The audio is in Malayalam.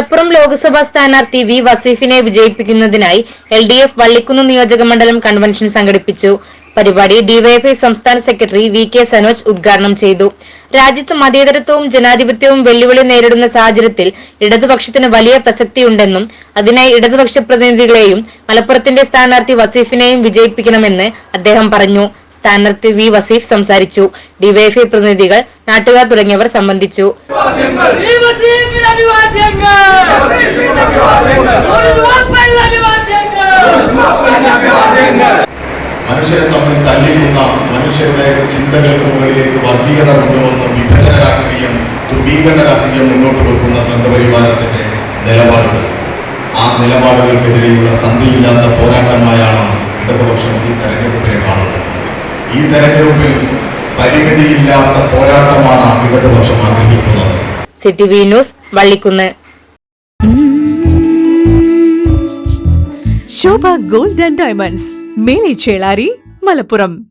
ലോക്സഭാ സ്ഥാനാർത്ഥി വി വസീഫിനെ വിജയിപ്പിക്കുന്നതിനായി എൽ ഡി എഫ് വള്ളിക്കുന്ന് നിയോജക മണ്ഡലം കൺവെൻഷൻ സംഘടിപ്പിച്ചു. പരിപാടി ഡിവൈഎഫ്ഐ സംസ്ഥാന സെക്രട്ടറി വി കെ സനോജ് ഉദ്ഘാടനം ചെയ്തു. രാജ്യത്ത് മതേതരത്വവും ജനാധിപത്യവും വെല്ലുവിളി നേരിടുന്ന സാഹചര്യത്തിൽ ഇടതുപക്ഷത്തിന് വലിയ പ്രസക്തിയുണ്ടെന്നും അതിനായി ഇടതുപക്ഷ പ്രതിനിധികളെയും മലപ്പുറത്തിന്റെ സ്ഥാനാർത്ഥി വസീഫിനെയും വിജയിപ്പിക്കണമെന്ന് അദ്ദേഹം പറഞ്ഞു. സ്ഥാനാർത്ഥി വി വസീഫ് സംസാരിച്ചു. ഡിവൈഎഫ്ഐ പ്രതിനിധികൾ നാട്ടുകാർ തുടങ്ങിയവർ സംബന്ധിച്ചു. മനുഷ്യരെ തമ്മിൽ തല്ലിക്കുന്ന മനുഷ്യരുടെ ചിന്തകൾക്ക് മുകളിലേക്ക് വർഗീയത കൊണ്ടുവന്ന് വിഭജന രാഷ്ട്രീയം ധ്രുവീകരണ രാഷ്ട്രീയം മുന്നോട്ട് വെക്കുന്ന സംഘപരിവാരത്തിന്റെ നിലപാടുകൾ. ആ നിലപാടുകൾക്കെതിരെയുള്ള സന്ധിയില്ലാത്ത പോരാട്ടമായാണ് ഇടതുപക്ഷം ഈ തെരഞ്ഞെടുപ്പിൽ പരിമിതിയില്ലാത്ത പോരാട്ടമാണ് ഇടതുപക്ഷം ആഗ്രഹിക്കുന്നത്. City V news Vallikkunnu. Shobha gold and diamonds Mele Chelari Malappuram.